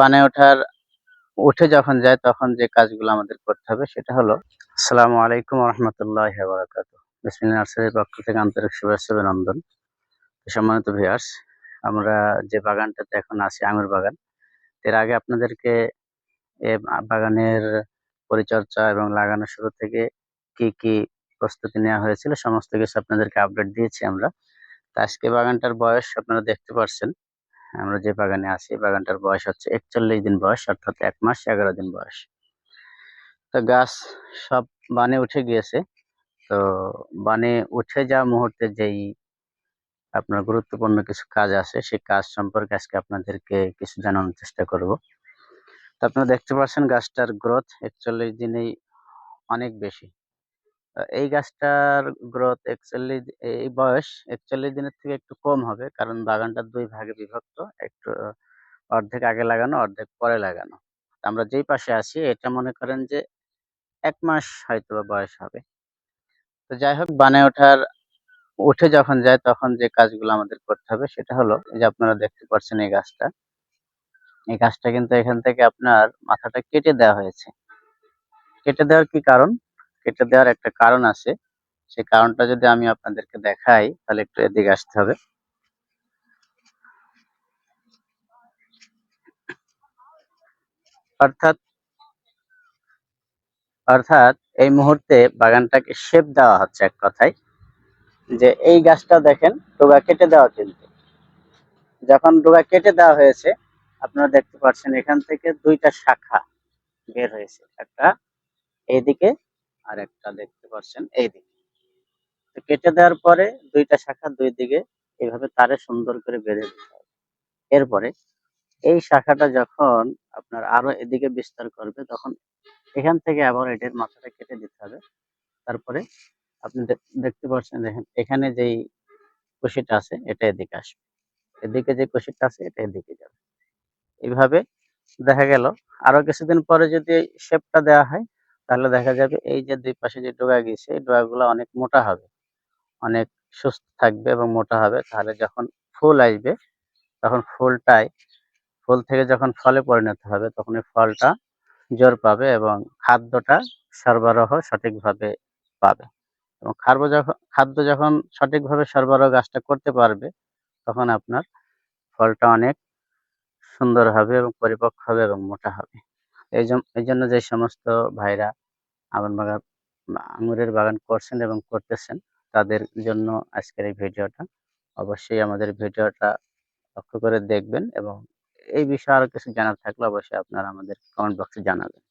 বানে ওঠার, উঠে যখন যায় তখন যে কাজগুলো আমাদের করতে হবে সেটা হলো, আসসালামু আলাইকুম রহমতুল্লাহ বারাকাত নার্সারির পক্ষ থেকে আন্তরিক শুভেচ্ছা অভিনন্দন। সম্মানিত ভিউয়ার্স আমরা যে বাগানটাতে এখন আছি, আঙুর বাগান, এর আগে আপনাদেরকে এ বাগানের পরিচর্যা এবং লাগানো শুরু থেকে কি কি প্রস্তুতি নেওয়া হয়েছিল সমস্ত কিছু আপনাদেরকে আপডেট দিয়েছি আমরা। তো আজকে বাগানটার বয়স আপনারা দেখতে পাচ্ছেন আমরা যে বাগানে আছি বাগানটার বয়স হচ্ছে একচল্লিশ দিন বয়স, অর্থাৎ এক মাস এগারো দিন বয়স। তো গাছ সব বানে উঠে গিয়েছে। তো বানে উঠে যাওয়া মুহূর্তে যেই আপনার গুরুত্বপূর্ণ কিছু কাজ আছে, সেই কাজ সম্পর্কে আজকে আপনাদেরকে কিছু জানানোর চেষ্টা করব। তো আপনারা দেখতে পাচ্ছেন গাছটার গ্রোথ একচল্লিশ দিনেই অনেক বেশি। এই গাছটার গ্রোথ একচল্লিশ এই বয়স একচল্লিশ দিনের থেকে একটু কম হবে। কারণ বাগানটা দুই ভাগে বিভক্ত। একটু অর্ধেক আগে লাগানো, অর্ধেক পরে লাগানো। আমরা যেই পাশে আছি, এটা মনে করেন যে এক মাস হয়তো বয়স হবে। তো যাই হোক, বানে ওঠার, উঠে যখন যায়, তখন যে কাজগুলো আমাদের করতে হবে, সেটা হলো যে আপনারা দেখতে পাচ্ছেন এই গাছটা। এই গাছটা কিন্তু এখান থেকে আপনার মাথাটা কেটে দেওয়া হয়েছে। কেটে দেওয়ার কি কারণ? কেটে দেওয়ার একটা কারণ আছে। সেই কারণটা যদি আমি আপনাদেরকে দেখাই, তাহলে একটু এদিকে আসতে হবে। অর্থাৎ অর্থাৎ এই মুহূর্তে বাগানটাকে শেপ দেওয়া হচ্ছে এক কথায়। যে এই গাছটা দেখেন, ডোগা কেটে দেওয়া কিন্তু। যখন ডোগা কেটে দেওয়া হয়েছে, আপনারা দেখতে পাচ্ছেন এখান থেকে দুইটা শাখা বের হয়েছে। একটা এইদিকে আর একটা দেখতে পাচ্ছেন এইদিকে কেটে দেওয়ার পরে দুইটা শাখা দুই দিকে এইভাবে তারে সুন্দর করে বেঁধে দিতে হবে। এরপরে এই শাখাটা যখন আপনার আরও এদিকে বিস্তার করবে, তখন এখান থেকে আবার এটার মাথাটা কেটে দিতে হবে। তারপরে আপনি দেখতে পাচ্ছেন, দেখেন, এখানে যেই কুশিটা আছে, এটা এদিকে আসবে। এদিকে যে কুশিটা আছে, এটা এদিকে যাবে। এইভাবে দেখা গেল। আরও কিছুদিন পরে যদি শেপটা দেওয়া হয় তাহলে দেখা যাবে এই যে দুই পাশে যে ডোগা গিয়েছে এই ডোগাগুলো অনেক মোটা হবে। অনেক সুস্থ থাকবে এবং মোটা হবে। তাহলে যখন ফুল আসবে, তখন ফুলটাই, ফুল থেকে যখন ফলে পরিণত হবে, তখন এই ফলটা জোর পাবে এবং খাদ্যটা সরবরাহ সঠিকভাবে পাবে। এবং খাদ্য যখন খাদ্য যখন সঠিকভাবে সরবরাহ গাছটা করতে পারবে, তখন আপনার ফলটা অনেক সুন্দর হবে এবং পরিপক্ক হবে এবং মোটা হবে। এই এই জন্য যে সমস্ত ভাইরা আঙুর বাগান আঙুরের বাগান করছেন এবং করতেছেন, তাদের জন্য আজকের এই ভিডিওটা। অবশ্যই আমাদের ভিডিওটা লক্ষ্য করে দেখবেন এবং এই বিষয়ে আরও কিছু জানার থাকলে অবশ্যই আপনারা আমাদের কমেন্ট বক্সে জানাবেন।